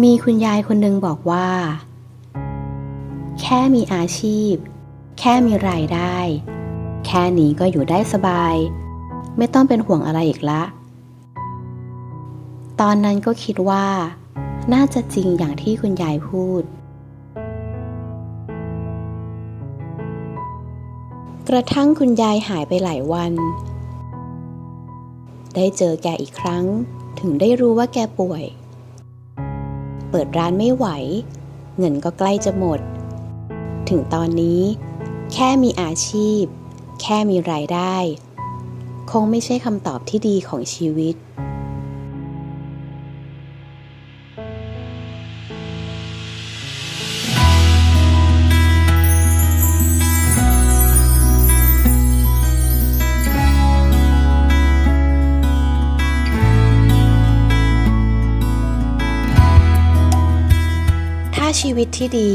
มีคุณยายคนหนึ่งบอกว่า แค่มีอาชีพ แค่มีรายได้ แค่นี้ก็อยู่ได้สบาย ไม่ต้องเป็นห่วงอะไรอีกละ ตอนนั้นก็คิดว่า น่าจะจริงอย่างที่คุณยายพูด กระทั่งคุณยายหายไปหลายวัน ได้เจอแกอีกครั้ง ถึงได้รู้ว่าแกป่วย เปิดร้านไม่ไหว เงินก็ใกล้จะหมด ถึงตอนนี้ แค่มีอาชีพ แค่มีรายได้ คงไม่ใช่คำตอบที่ดีของชีวิต ชีวิตที่ดี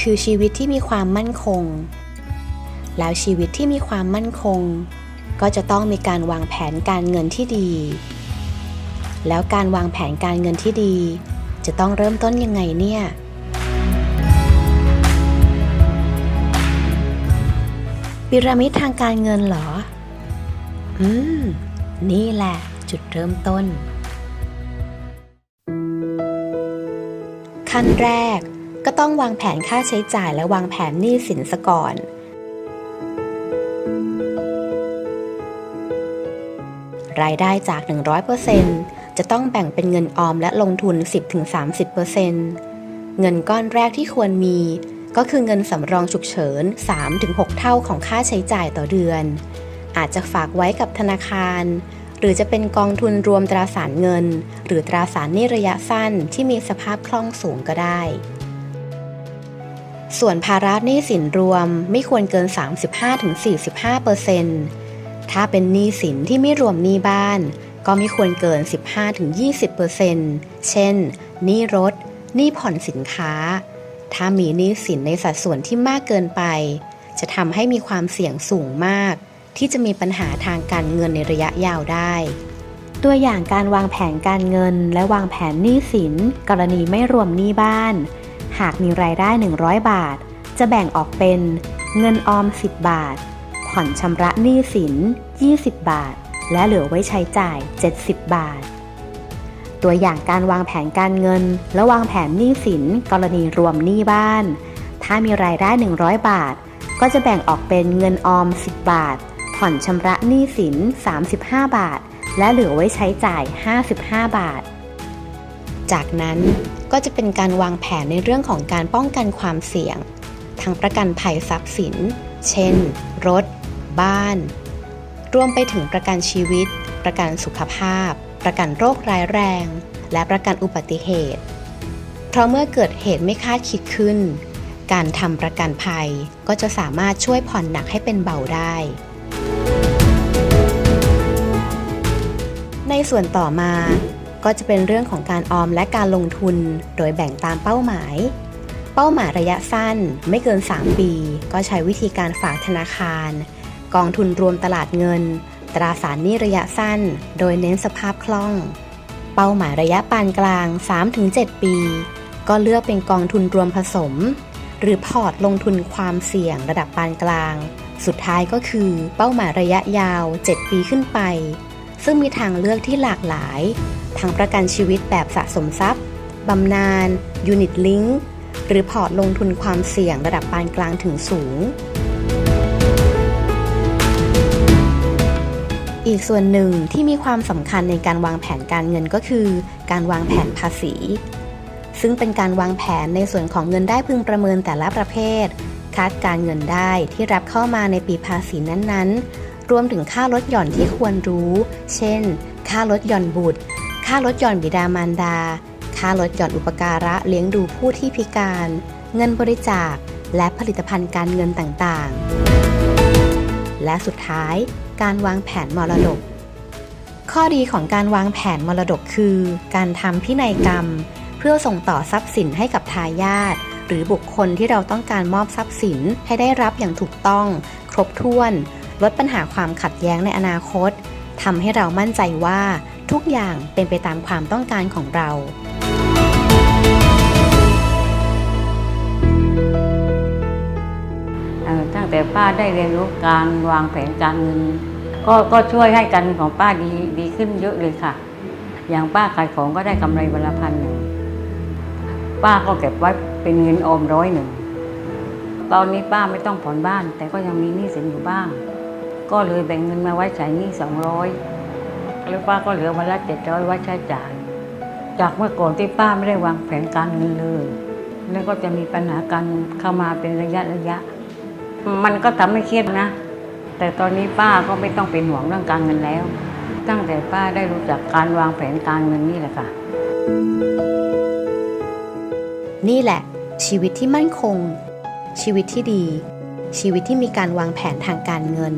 คือชีวิตที่มีความมั่นคง แล้วชีวิตที่มีความมั่นคง ก็จะต้องมีการวางแผนการเงินที่ดี แล้วการวางแผนการเงินที่ดี จะต้องเริ่มต้นยังไงเนี่ยปิรามิดทางการเงินเหรอ อืม นี่แหละจุดเริ่มต้น ขั้นแรก ก็ต้องวางแผนค่าใช้จ่ายและวางแผนหนี้สินซะก่อนรายได้จาก 100%จะต้องแบ่งเป็นเงินออมและลงทุน 10-30%เงินก้อนแรกที่ควรมี ก็คือเงินสำรองฉุกเฉิน 3-6 เท่าของค่าใช้จ่ายต่อเดือน อาจจะฝากไว้กับธนาคาร หรือจะเป็นกองทุนรวมตราสารเงิน หรือตราสารหนี้ระยะสั้นที่มีสภาพคล่องสูงก็ได้ ส่วนภาระหนี้สินรวมไม่ควรเกิน 35-45%ถ้าเป็นหนี้สินที่ไม่รวมหนี้บ้าน ก็ไม่ควรเกิน 15-20%เช่นหนี้รถหนี้ผ่อนสินค้า ถ้ามีหนี้สินในสัดส่วนที่มากเกินไป จะทำให้มีความเสี่ยงสูงมาก ที่จะมีปัญหาทางการเงินในระยะยาวได้ ตัวอย่างการวางแผนการเงิน และวางแผนหนี้สิน กรณีไม่รวมหนี้บ้าน หากมีรายได้ 100 บาท จะแบ่งออกเป็นเงินออม 10 บาท ผ่อนชำระหนี้สิน 20 บาท และเหลือไว้ใช้จ่าย 70 บาท ตัวอย่างการวางแผนการเงิน และวางแผนหนี้สิน กรณีรวมหนี้บ้าน ถ้ามีรายได้ 100 บาท ก็จะแบ่งออกเป็นเงินออม 10 บาท ผ่อนชำระหนี้สิน 35 บาท และเหลือไว้ใช้จ่าย 55 บาท จากนั้นก็จะเป็นการวางแผนในเรื่องของการป้องกันความเสี่ยง ทางประกันภัยทรัพย์สิน เช่น รถ บ้าน รวมไปถึงประกันชีวิต ประกันสุขภาพ ประกันโรคร้ายแรง และประกันอุบัติเหตุ เพราะเมื่อเกิดเหตุไม่คาดคิดขึ้นการทำประกันภัยก็จะสามารถช่วยผ่อนหนักให้เป็นเบาได้ ในส่วนต่อมาก็จะเป็นเรื่องของการออมและการลงทุน โดยแบ่งตามเป้าหมาย เป้าหมายระยะสั้นไม่เกิน 3 ปี ก็ใช้วิธีการฝากธนาคาร กองทุนรวมตลาดเงิน ตราสารหนี้ระยะสั้น โดยเน้นสภาพคล่อง เป้าหมายระยะปานกลาง 3-7 ปี ก็เลือกเป็นกองทุนรวมผสม หรือพอร์ตลงทุนความเสี่ยงระดับปานกลาง สุดท้ายก็คือเป้าหมายระยะยาว 7 ปีขึ้นไป ซึ่งมีทางเลือกที่หลากหลาย ทั้งประกันชีวิตแบบสะสมทรัพย์บำนาญยูนิตลิงก์หรือพอร์ตลงทุนความเสี่ยงระดับปานกลางถึงสูง อีกส่วนหนึ่งที่มีความสำคัญในการวางแผนการเงินก็คือ การวางแผนภาษี ซึ่งเป็นการวางแผนในส่วนของเงินได้พึงประเมินแต่ละประเภท คาดการเงินได้ที่รับเข้ามาในปีภาษีนั้นๆ รวมถึงค่าลดหย่อนที่ควรรู้ เช่น ค่าลดหย่อนบุตร ค่าลดหย่อนบิดามารดา ค่าลดหย่อนอุปการะเลี้ยงดูผู้ที่พิการ เงินบริจาค และผลิตภัณฑ์การเงินต่างๆ และสุดท้าย การวางแผนมรดก ข้อดีของการวางแผนมรดกคือ การทำพินัยกรรม พื่อส่งต่อทรัพย์สินให้กับทายาทหรือบุคคลที่เราต้องการมอบทรัพย์สินให้ได้รับอย่างถูกต้อง ครบถ้วน ลดปัญหาความขัดแย้งในอนาคตทำให้เรามั่นใจว่าทุกอย่างเป็นไปตามความต้องการของเรา ตั้งแต่ป้าได้เรียนรู้การวางแผนการเงิน ก็ก็ช่วยให้การเงินของป้าดีดีขึ้นเยอะเลยค่ะ อย่างป้าขายของก็ได้กำไรวันละพันหนึ่ง ป้าก็เก็บไว้เป็นเงินออมร้อยหนึ่ง ตอนนี้ป้าไม่ต้องผ่อนบ้าน แต่ก็ยังมีหนี้สินอยู่บ้าง ก็เลยแบ่งเงินมาไว้ใช้หนี้สองร้อยแล้วป้าก็เหลือวันละเจ็ดร้อยไว้ใช้จ่าย จากเมื่อก่อนที่ป้าไม่ได้วางแผนการเงินเลย แล้วก็จะมีปัญหาการเข้ามาเป็นระยะระยะ มันก็ทำให้เครียดนะ แต่ตอนนี้ป้าก็ไม่ต้องเป็นห่วงเรื่องการเงินแล้ว ตั้งแต่ป้าได้รู้จักการวางแผนการเงินนี่แหละค่ะ นี่แหละ ชีวิตที่มั่นคง ชีวิตที่ดี ชีวิตที่มีการวางแผนทางการเงิน